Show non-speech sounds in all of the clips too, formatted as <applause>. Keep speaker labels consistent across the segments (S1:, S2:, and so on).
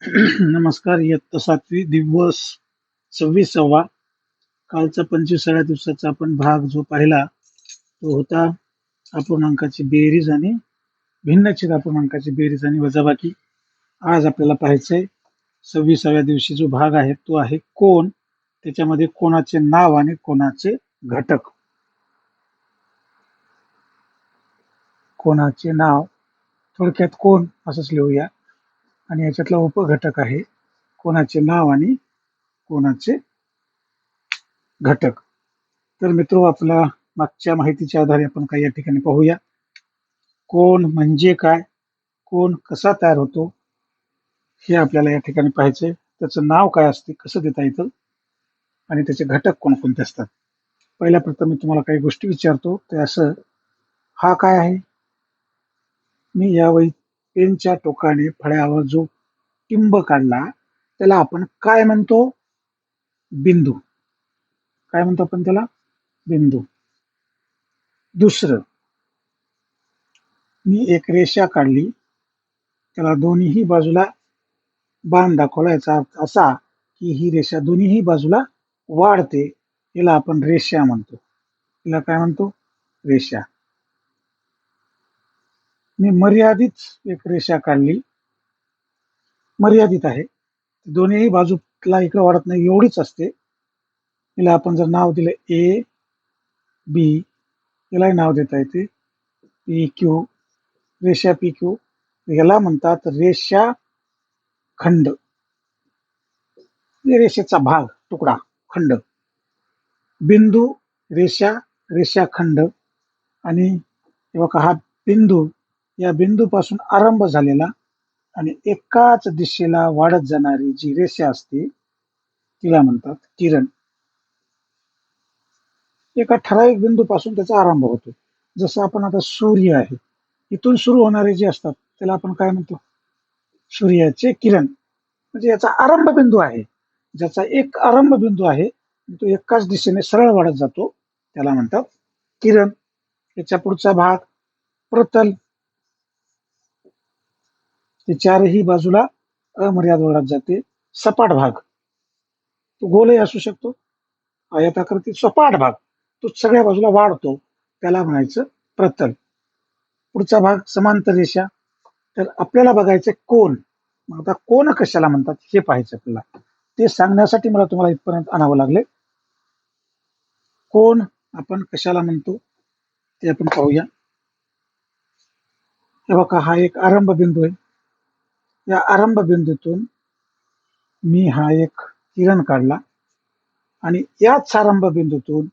S1: <clears throat> नमस्कार इयत्ता सातवी दिवस सव्वीसावा. कालचा पंचवीसाव्या दिवसाचा आपण भाग जो पाहिला तो होता अपूर्णांकाची बेरीज आणि भिन्नछेद अपूर्णांकाची बेरीज आणि वजाबाकी. आज आपल्याला पाहायचंय सव्वीसाव्या दिवशी जो भाग आहे तो आहे कोण? त्याच्यामध्ये कोणाचे नाव आणि कोणाचे घटक? कोणाचे नाव? थोडक्यात कोण? असंच लिहूया. आणि याच्यातला उपघटक आहे कोणाचे नाव आणि कोणाचे घटक. तर मित्र आपला मागच्या माहितीच्या आधारे आपण काही या ठिकाणी पाहूया. कोण म्हणजे काय? कोण कसा तयार होतो? हे आपल्याला या ठिकाणी पाहायचंय. त्याचं नाव काय असते? कसं देता येतं? आणि त्याचे घटक कोणकोणते असतात? पहिल्या प्रथम मी तुम्हाला काही गोष्टी विचारतो. ते असं हा काय आहे? मी यावेळी पेनच्या टोकाने फळ्यावर जो टिंब काढला त्याला आपण काय म्हणतो? बिंदू. काय म्हणतो आपण त्याला? बिंदू. दुसरं मी एक रेषा काढली. त्याला दोन्हीही बाजूला बाण दाखवला याचा अर्थ असा की ही रेषा दोन्हीही बाजूला वाढते. याला आपण रेषा म्हणतो. याला काय म्हणतो? रेषा. मी मर्यादित एक रेषा काढली. मर्यादित आहे. दोन्ही बाजूला इकडे वाढत नाही एवढीच असते. तिला आपण जर नाव दिलं ए बी यालाही नाव देता येते. पी क्यू रेषा पी क्यू याला म्हणतात रेषा खंड. म्हणजे रेषेचा भाग तुकडा खंड. बिंदू रेषा रेषाखंड आणि हा बिंदू या बिंदूपासून आरंभ झालेला आणि एकाच दिशेला वाढत जाणारी जी रेषा असते तिला म्हणतात? किरण. एका ठराविक बिंदूपासून त्याचा आरंभ होतो. जसं आपण आता सूर्य आहे इथून सुरू होणारे जे असतात त्याला आपण काय म्हणतो? सूर्याचे किरण. म्हणजे याचा आरंभ बिंदू आहे. ज्याचा एक आरंभ बिंदू आहे तो एकाच दिशेने सरळ वाढत जातो त्याला म्हणतात किरण. याच्या पुढचा भाग प्रतल. ते चारही बाजूला अमर्याद वाढत जाते सपाट भाग. तो गोलही असू शकतो. आयताकृती सपाट भाग. तो सगळ्या बाजूला वाढतो. त्याला म्हणायचं प्रतल. पुढचा भाग समांतर रेषा. तर आपल्याला बघायचं कोण मग आता कोण कशाला म्हणतात हे पाहायचं आपल्याला. ते सांगण्यासाठी मला तुम्हाला इथपर्यंत आणावं लागले. कोण आपण कशाला म्हणतो ते आपण पाहूया. हे बघा हा एक आरंभ बिंदू आहे. या आरंभ बिंदूतून मी हा एक किरण काढला आणि याच आरंभ बिंदूतून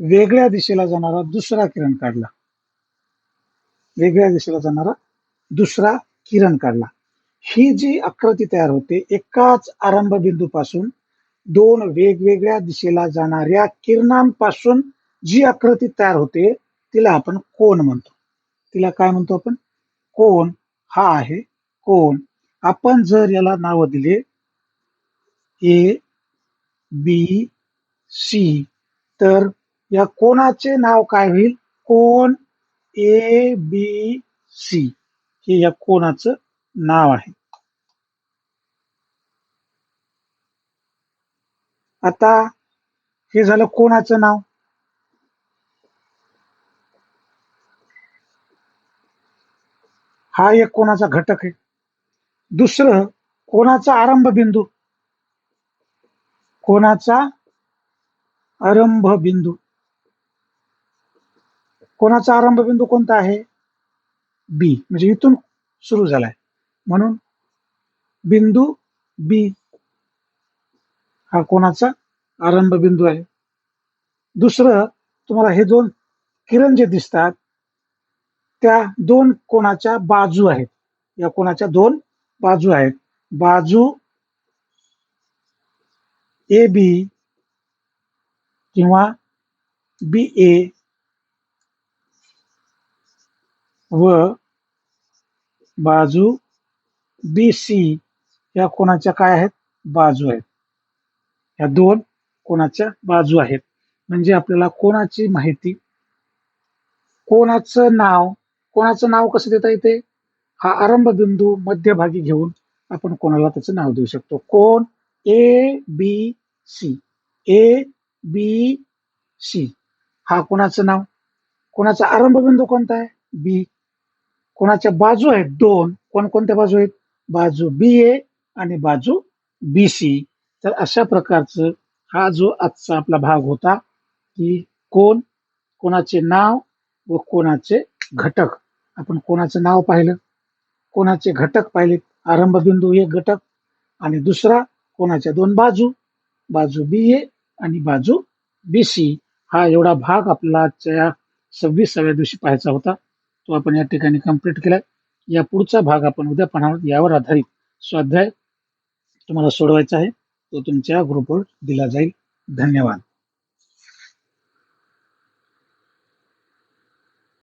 S1: वेगळ्या दिशेला जाणारा दुसरा किरण काढला. वेगळ्या दिशेला जाणारा दुसरा किरण काढला. ही जी आकृती तयार होते एकाच आरंभ बिंदूपासून दोन वेगवेगळ्या दिशेला जाणाऱ्या किरणांपासून जी आकृती तयार होते तिला आपण कोण म्हणतो. तिला काय म्हणतो आपण? कोण हा आहे कोण आपण जर याला नाव दिले ए बी सी तर या कोणाचे नाव काय होईल? कोण? A B C. हे या कोणाचं नाव आहे. आता हे झालं कोणाचं नाव? हा एक कोणाचा घटक आहे. दुसरं कोणाचा आरंभ बिंदू कोणाचा आरंभ बिंदू कोणाचा आरंभ बिंदू कोणता आहे? बी म्हणजे इथून सुरू झालाय. म्हणून बिंदू बी हा कोणाचा आरंभ बिंदू आहे? दुसरं तुम्हाला हे दोन किरण जे दिसतात. त्या दोन कोणाच्या बाजू आहेत. या कोणाच्या दोन बाजू आहेत. बाजू ए बी किंवा बी ए व बाजू बी सी या कोणाच्या काय आहेत? बाजू आहेत. या दोन कोणाच्या बाजू आहेत. म्हणजे आपल्याला कोणाची माहिती कोणाचं नाव कोणाचं नाव कसं देता येते? हा आरंभ बिंदू मध्यभागी घेऊन आपण कोणाला त्याचं नाव देऊ शकतो? कोण? A B C A B C हा कोणाचं नाव? कोणाचा आरंभ बिंदू कोणता आहे? बी कोणाच्या बाजू आहेत? दोन. कोणकोणत्या बाजू आहेत? बाजू बी ए आणि बाजू बी सी तर अशा प्रकारचं हा जो आजचा आपला भाग होता की कोण कोणाचे नाव व कोणाचे घटक. आपण कोणाचं नाव पाहिलं? कोणाचे घटक पाहिलेत? आरंभबिंदू एक घटक आणि दुसरा कोणाच्या दोन बाजू? बाजू बी ए आणि बाजू बी सी. हा एवढा भाग आपला आजच्या सव्वीसाव्या दिवशी पाहायचा होता. तो आपण या ठिकाणी कंप्लीट केलाय. या पुढचा भाग आपण उद्या पाहणार यावर आधारित स्वाध्याय तुम्हाला सोडवायचा आहे. तो तुमच्या ग्रुपवर दिला जाईल. धन्यवाद.